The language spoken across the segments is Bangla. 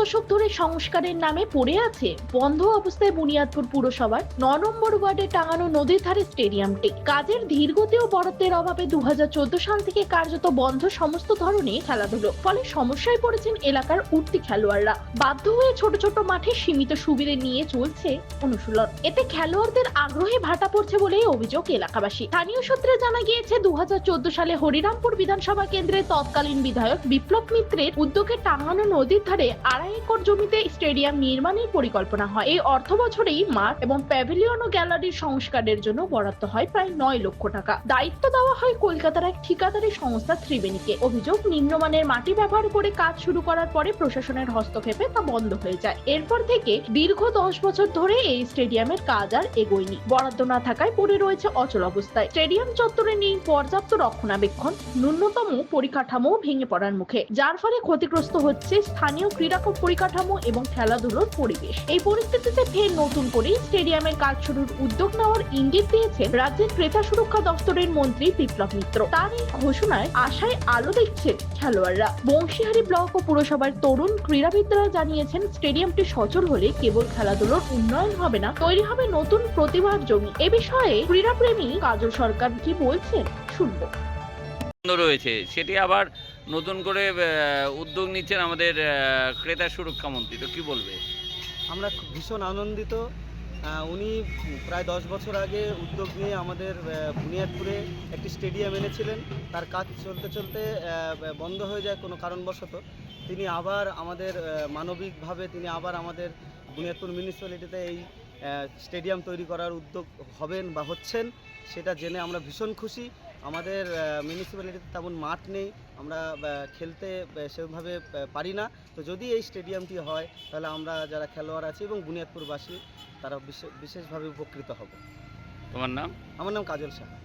দশক ধরে সংস্কারের নামে পড়ে আছে বন্ধ অবস্থায় বুনিয়াদপুর পুরসভার ন নম্বর ওয়ার্ডে টাঙানো নদীর ধারে স্টেডিয়ামটি। কাজের ধীরগতি ও বরাদ্দের অভাবে দু সাল থেকে কার্যত বন্ধ সমস্ত ধরনের খেলাধুলো। ফলে সমস্যায় পড়েছেন এলাকার উঠতি খেলোয়াড়রা। বাধ্য হয়ে ছোট ছোট মাঠে সীমিত সুবিধে নিয়ে চলছে অনুশীলন। এতে খেলোয়াড়দের আগ্রহে ভাটা পড়ছে বলে অভিযোগ এলাকাবাসী। স্থানীয় সূত্রে জানা গিয়েছে দু হাজার চোদ্দ সালে হরিরামপুর বিধানসভা কেন্দ্রের তৎকালীন বিধায়ক বিপ্লব মিত্রের উদ্যোগে টাঙানো নদীর ধারে আড়াই একর জমিতে স্টেডিয়াম নির্মাণের পরিকল্পনা হয়। এই অর্থ বছরেই মাঠ এবং প্যাভিলিয়ন ও গ্যালারির সংস্কারের জন্য বরাদ্দ হয় প্রায় নয় লক্ষ টাকা। দায়িত্ব দেওয়া হয় কলকাতার এক ঠিকাদারি সংস্থা ত্রিবেণীকে। অভিযোগ, নিম্নমানের মাটি ব্যবহার করে কাজ শুরু করার পরে প্রশাসনের হস্তক্ষেপে তা বন্ধ হয়ে যায়। এরপর থেকে দীর্ঘ দশ বছর ধরে এই স্টেডিয়ামের কাজ আর এগোয়নি। বরাদ্দ না থাকায় পড়ে রয়েছে অচল অবস্থায়। স্টেডিয়াম চত্বরে নেই পর্যাপ্ত রক্ষণাবেক্ষণ, ন্যূনতম পরিকাঠামো ভেঙে পড়ার মুখে, যার ফলে ক্ষতিগ্রস্ত হচ্ছে স্থানীয় ক্রীড়া পরিকাঠামো এবং খেলাধুলোর পরিবেশ। এই পরিস্থিতিতে ফের নতুন করে স্টেডিয়ামের কাজ শুরুর উদ্যোগ নেওয়ার ইঙ্গিত দিয়েছেন রাজ্যের ক্রেতা সুরক্ষা দপ্তরের মন্ত্রী বিপ্লব মিত্র। তার এই ঘোষণায় আশায় আলো দেখছেন খেলোয়াড়রা। বংশীহারি ব্লক ও পুরসভার তরুণ ক্রীড়াবিদরা জানিয়েছেন, স্টেডিয়ামটি সচল হলে কেবল খেলাধুলোর উন্নয়ন হবে না, তৈরি হবে নতুন প্রতিভার জমি। এ বিষয়ে ক্রীড়াপ্রেমী কাজল সরকার কি বলছেন, শুনব। রয়েছে, সেটি আবার নতুন করে উদ্যোগ নিচ্ছেন আমাদের ক্রেতা সুরক্ষা মন্ত্রী। তো কি বলবে? আমরা ভীষণ আনন্দিত। উনি প্রায় দশ বছর আগে উদ্যোগ নিয়ে আমাদের বুনিয়াদপুরে একটি স্টেডিয়াম এনেছিলেন। তার কাজ চলতে চলতে বন্ধ হয়ে যায় কোনো কারণবশত। তিনি আবার আমাদের মানবিকভাবে তিনি আবার আমাদের বুনিয়াদপুর মিউনিসিপ্যালিটিতে এই স্টেডিয়াম তৈরি করার উদ্যোগ হবেন বা হচ্ছেন, সেটা জেনে আমরা ভীষণ খুশি। আমাদের মিউনিসিপ্যালিটিতে তেমন মাঠ নেই। আমরা খেলতে সেভাবে পারি না। তো যদি এই স্টেডিয়ামটি হয় তাহলে আমরা যারা খেলোয়াড় আছি এবং বুনিয়াদপুরবাসী তারা বিশে- বিশেষভাবে উপকৃত হব। তোমার নাম? আমার নাম কাজল সাহা।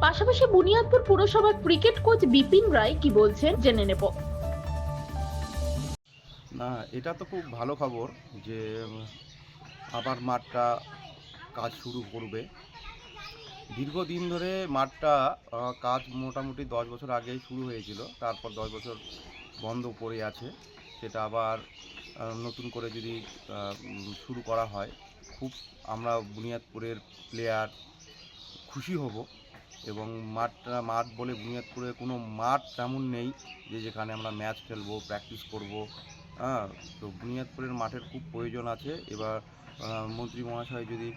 পাশাপাশি বুনিয়াদপুর পুরসভার ক্রিকেট কোচ বিপিন রায় কি বলছেন জেনে নেব। না এটা তো খুব ভালো খবর যে আবার মাঠটা কাজ শুরু করবে। দীর্ঘদিন ধরে মাঠটা কাজ মোটামুটি দশ বছর আগেই শুরু হয়েছিল। তারপর দশ বছর বন্ধ পড়ে আছে। সেটা আবার নতুন করে যদি শুরু করা হয়, খুব আমরা বুনিয়াদপুরের প্লেয়ার খুশি হব এবং মাঠটা, মাঠ বলে বুনিয়াদপুরে কোনো মাঠ তেমন নেই যে যেখানে আমরা ম্যাচ খেলব প্র্যাকটিস করব। হ্যাঁ তো বুনিয়াদপুরের মাঠের খুব প্রয়োজন আছে। এবার মন্ত্রী মহাশয় যদি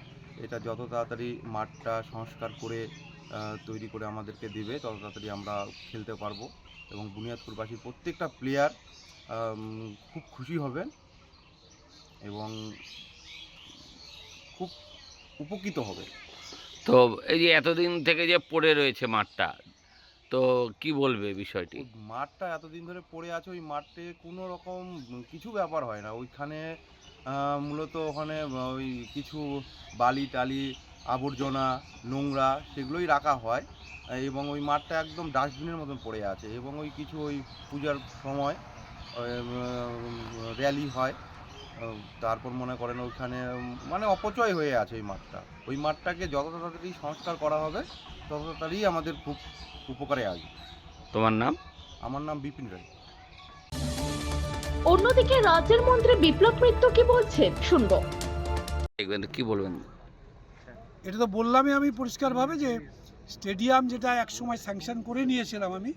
এটা যত তাড়াতাড়ি মাঠটা সংস্কার করে তৈরি করে আমাদেরকে দেবে তত তাড়াতাড়ি আমরা খেলতে পারব। এবং বুনিয়াদপুরবাসীর প্রত্যেকটা প্লেয়ার খুব খুশি হবেন এবং খুব উপকৃত হবে তো এই যে এতদিন থেকে যে পড়ে রয়েছে মাঠটা তো কি বলবে বিষয়টি? মাঠটা এতদিন ধরে পড়ে আছে ওই মাঠে কোনো রকম কিছু ব্যাপার হয় না। ওইখানে মূলত ওখানে ওই কিছু বালি টালি আবর্জনা নোংরা সেগুলোই রাখা হয়। এবং ওই মাঠটা একদম ডাস্টবিনের মতন পড়ে আছে এবং ওই কিছু ওই পূজার সময় র্যালি হয়। তারপর মনে করেন ওইখানে মানে অপচয় হয়ে আছে ওই মাঠটা। ওই মাঠটাকে যত তাড়াতাড়ি সংস্কার করা হবে তত তাড়াতাড়ি আমাদের খুব উপকারে আসবে। তোমার নাম? আমার নাম বিপিন রায়। অন্যদিকে রাজ্যের মন্ত্রী বিপ্লব মিত্র কি বলছেন? শুনব। দেখবেন কি বলবেন? এটা তো বললামই আমি পরিষ্কারভাবে যে স্টেডিয়াম যেটা একসময় স্যাংশন করে নিয়েছিলাম আমি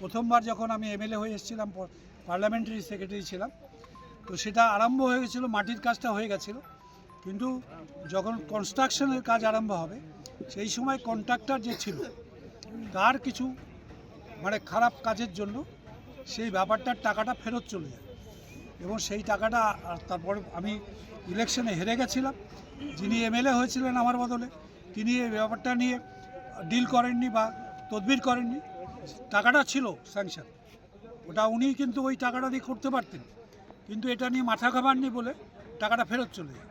প্রথমবার যখন আমি এমএলএ হয়ে এসেছিলাম পার্লামেন্টারি সেক্রেটারি ছিলাম তো সেটা আরম্ভ হয়ে গেছিল মাটির কাজটা হয়ে গেছিল। কিন্তু যখন কনস্ট্রাকশনের কাজ আরম্ভ হবে সেই সময় কন্ট্রাক্টর যে ছিল তার কিছু মানে খারাপ কাজের জন্য সেই ব্যাপারটার টাকাটা ফেরত চলে যায়। এবং সেই টাকাটা তারপর আমি ইলেকশনে হেরে গেছিলাম। যিনি এমএলএ হয়েছিলেন আমার বদলে, তিনি এই ব্যাপারটা নিয়ে ডিল করেননি বা তদবির করেননি। টাকাটা ছিল স্যাংশন। ওটা উনি কিন্তু ওই টাকাটা দিয়ে করতে পারতেন। কিন্তু এটা নিয়ে মাথা খাবারনি বলে টাকাটা ফেরত চলে যায়।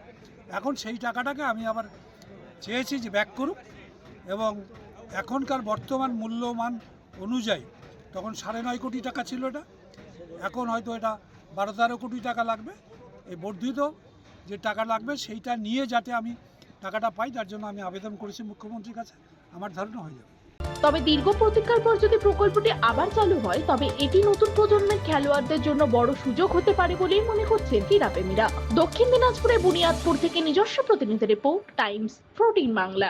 এখন সেই টাকাটাকে আমি আবার চেয়েছি যে ব্যাক করুক এবং এখনকার বর্তমান মূল্যমান অনুযায়ী, তখন সাড়ে নয় কোটি টাকা ছিল এটা। এখন হয়তো এটা বারো তেরো কোটি টাকা লাগবে, এই বর্ধিত যে টাকা লাগবে সেইটা নিয়ে যাতে আমি টাকাটা পাই, তার জন্য আমি আবেদন করেছি মুখ্যমন্ত্রীর কাছে, আমার ধারণা হয়ে যাবে। তবে দীর্ঘ প্রতীক্ষার পর যদি প্রকল্পটি আবার চালু হয়, তবে এটি নতুন প্রজন্মের খেলোয়াড়দের জন্য বড় সুযোগ হতে পারে বলেই মনে করছেন ক্রীড়াপ্রেমীরা। দক্ষিণ দিনাজপুরে বুনিয়াদপুর থেকে নিজস্ব প্রতিনিধি রিপোর্ট, টাইমস, প্রোটিন বাংলা।